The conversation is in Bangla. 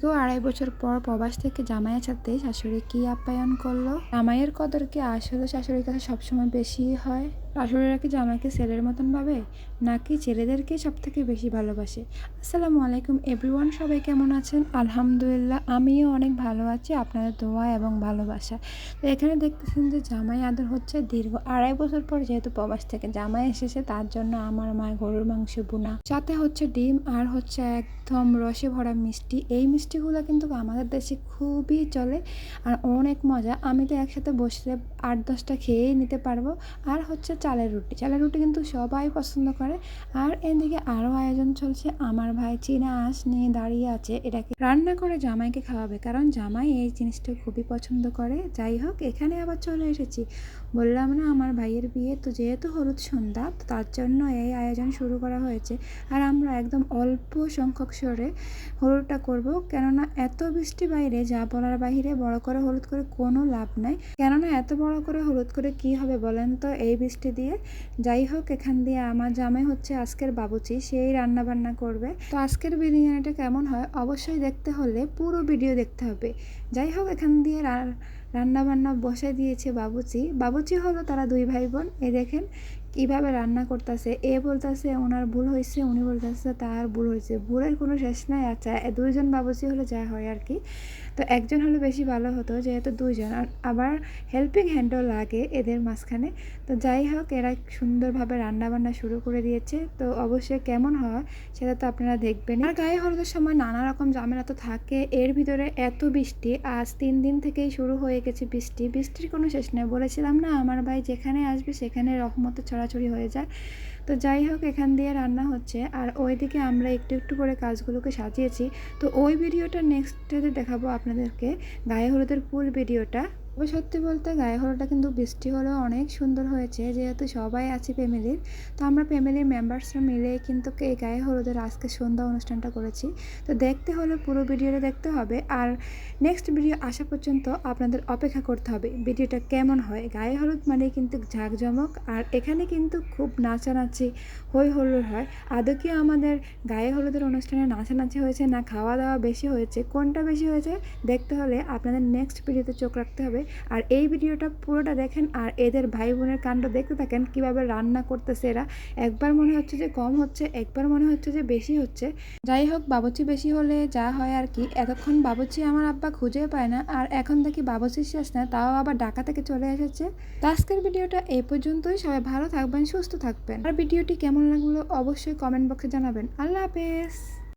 তো আড়াই বছর পর প্রবাস থেকে জামাইয়ের সাথে শাশুড়ি কি আপ্যায়ন করল? জামাইয়ের কদর কি আসলে শাশুড়ির কাছে সবসময় বেশি হয়। শাশুড়িরা কি জামাইকে ছেলের মতন ভাবে, নাকি ছেলেদেরকে সব থেকে বেশি ভালোবাসে? আসসালামু আলাইকুম এভরিওয়ান, সবাই কেমন আছেন? আলহামদুলিল্লাহ, আমিও অনেক ভালো আছি। আপনাদের দোয়া এবং ভালোবাসা। তো এখানে দেখতেছেন যে জামাই আদর হচ্ছে দীর্ঘ আড়াই বছর পর যেহেতু প্রবাস থেকে জামাই এসেছে, তার জন্য আমার মা গরুর মাংস বোনা। সাথে হচ্ছে ডিম আর হচ্ছে একদম রসে ভরা মিষ্টি। এই মিষ্টিগুলো কিন্তু আমাদের দেশে খুবই চলে আর অনেক মজা। আমি তো একসাথে বসলে আট দশটা খেয়েই নিতে পারব। আর হচ্ছে চালের রুটি। চালের রুটি কিন্তু সবাই পছন্দ করে। আর এদিকে আরও আয়োজন চলছে। আমার ভাই চীনা আঁশ নিয়ে দাঁড়িয়ে আছে। এটাকে রান্না করে জামাইকে খাওয়াবে। কারণ জামাই এই জিনিসটা খুবই পছন্দ করে। যাই হোক, এখানে আবার চলে এসেছি। বললাম না, আমার ভাইয়ের বিয়ে তো যেহেতু হলুদ সন্ধ্যা তার জন্য এই আয়োজন শুরু করা হয়েছে। আর আমরা একদম অল্প সংখ্যক সরে হলুদটা করব। কেননা এত বৃষ্টি বাইরে, যা বলার বাইরে বড় করে হলুদ করে কোনো লাভ নাই। কেননা এত বড় করে হলুদ করে কি হবে বলেন তো? এই বৃষ্টি দিয়ে। যাই হোক, এখান দিয়ে আমার জামাই হচ্ছে আজকের বাবুচি, সেই রান্না বান্না করবে। তো আজকের বিরিয়ানিটা কেমন হয় অবশ্যই দেখতে হলে পুরো ভিডিও দেখতে হবে। যাই হোক, এখান দিয়ে রান্নাবান্না রান্না বান্না দিয়েছে বাবুচি। বাবুচি হলো তারা দুই ভাই বোন। এ দেখেন কীভাবে রান্না করতেছে, এ বলতেছে, ওনার ভুল হয়েছে, উনি বলতেছে, তার ভুল হয়েছে। ভুলের কোনো শেষ নাই। আচ্ছা দুইজন বাবুচি হলে যা হয় আর কি। তো একজন হলে বেশি ভালো হতো, যেহেতু দুইজন। আর আবার হেল্পিং হ্যান্ডও লাগে এদের মাঝখানে। তো যাই হোক, এরা সুন্দরভাবে রান্না বান্না শুরু করে দিয়েছে। তো অবশ্যই কেমন হয়, সেটা তো আপনারা দেখবেন আর গায়ে হলুদের সময় নানা রকম ঝামেলা তো থাকে। এর ভিতরে এত বৃষ্টি, আজ তিন দিন থেকেই শুরু হয়ে গেছে বৃষ্টি। বৃষ্টির কোনো শেষ নেই। বলেছিলাম না, আমার ভাই যেখানে আসবে সেখানে রহমতে ছড়াছড়ি হয়ে যায়। তো যাই হোক, এখান দিয়ে রান্না হচ্ছে। আর ওইদিকে আমরা একটু একটু করে কাজগুলোকে সাজিয়েছি। তো ওই ভিডিওটা নেক্সট দেখাবো আপনাদেরকে। গায়ে হলুদের ফুল ভিডিওটা। তবে সত্যি বলতে গায়ে হলুদটা কিন্তু বৃষ্টি হলেও অনেক সুন্দর হয়েছে, যেহেতু সবাই আছে ফ্যামিলির তো আমরা ফ্যামিলির মেম্বার্সরা মিলে কিন্তু এই গায়ে হলুদের আজকে সন্ধ্যা অনুষ্ঠানটা করেছি। তো দেখতে হলে পুরো ভিডিওটা দেখতে হবে। আর নেক্সট ভিডিও আসা পর্যন্ত আপনাদের অপেক্ষা করতে হবে, ভিডিওটা কেমন হয়? গায়ে হলুদ মানে কিন্তু ঝাঁকজমক আর এখানে কিন্তু খুব নাচানাচি হই হল্লোড় হয়। আদৌ কি আমাদের গায়ে হলুদের অনুষ্ঠানে নাচানাচি হয়েছে না খাওয়া দাওয়া বেশি হয়েছে? কোনটা বেশি হয়েছে? দেখতে হলে আপনাদের নেক্সট ভিডিওতে চোখ রাখতে হবে। আর এই ভিডিওটা পুরোটা দেখেন আর এদের ভাই বোনের কাণ্ড দেখতে থাকেন, কীভাবে রান্না করতেছে এরা। একবার মনে হচ্ছে যে কম হচ্ছে, একবার মনে হচ্ছে যে বেশি হচ্ছে। যাই হোক, বাবুচি বেশি হলে যা হয় আর কি। এতক্ষণ বাবুচি আমার আব্বা খুঁজে পায় না, আর এখন দেখি বাবুচি শেষ না, তাও আবার ঢাকা থেকে চলে এসেছে। আজকের ভিডিওটা এই পর্যন্তই। সবাই ভালো থাকবেন, সুস্থ থাকবেন। আর ভিডিওটি কেমন লাগল অবশ্যই কমেন্ট বক্সে জানাবেন। আল্লাহ হাফেজ।